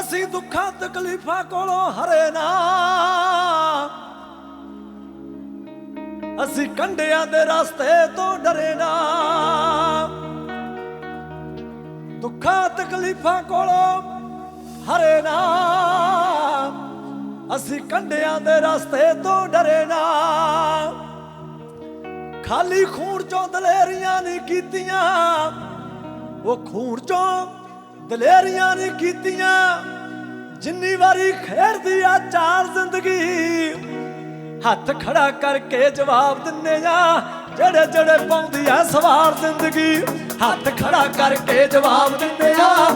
ਅਸੀਂ ਦੁੱਖਾਂ ਤਕਲੀਫਾਂ ਕੋਲੋਂ ਹਰੇ ਨਾ। ਅਸੀਂ ਕੰਡਿਆਂ ਦੇ ਰਸਤੇ ਤੋਂ ਡਰੇ ਨਾ। ਦੁੱਖਾਂ ਤਕਲੀਫਾਂ ਕੋਲੋਂ ਹਰੇ ਨਾ। ਅਸੀਂ ਕੰਡਿਆਂ ਦੇ ਰਸਤੇ ਤੋਂ ਡਰੇ ਨਾ। ਖਾਲੀ ਖੂਨ ਚੋਂ ਦਲੇਰੀਆਂ ਨਹੀਂ ਕੀਤੀਆਂ। ਉਹ ਖੂਨ ਚੋਂ ਦਲੇਰੀਆਂ ਨਹੀਂ ਕੀਤੀਆਂ। ਜਿੰਨੀ ਵਾਰੀ ਖੇਡਦੀ ਆ ਚਾਰ ਜ਼ਿੰਦਗੀ, ਹੱਥ ਖੜਾ ਕਰਕੇ ਜਵਾਬ ਦਿੰਨੇ ਆ, ਜਿਹੜੇ ਜਿਹੜੇ ਪਾਉਂਦੀ ਆ ਸਵਾਰ ਜ਼ਿੰਦਗੀ, ਹੱਥ ਖੜਾ ਕਰਕੇ ਜਵਾਬ ਦਿੰਨੇ ਆ।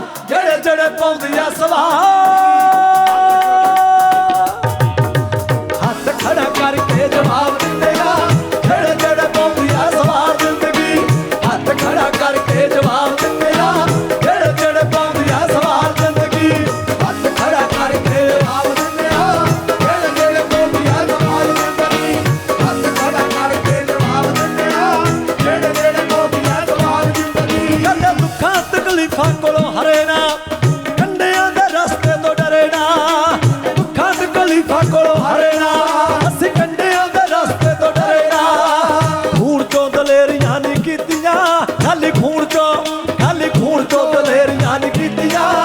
ਤਕਲੀਫਾਂ ਕੋਲੋਂ ਹਰੇ ਨਾ ਕੰਡਿਆਂ ਦੇ ਰਸਤੇ ਤੋਂ ਡਰੇ ਨਾ ਦੁੱਖਾਂ ਤਕਲੀਫਾਂ ਕੋਲੋਂ ਹਰੇ ਨਾ ਅਸੀਂ ਕੰਡਿਆਂ ਦੇ ਰਸਤੇ ਤੋਂ ਡਰੇ ਨਾ ਖੂਨ ਚੋਂ ਦਲੇਰੀਆਂ ਨਹੀਂ ਕੀਤੀਆਂ, ਖਾਲੀ ਖੂਨ ਚੋਂ, ਖਾਲੀ ਖੂਨ ਚੋਂ ਦਲੇਰੀਆਂ ਨਹੀਂ ਕੀਤੀਆਂ।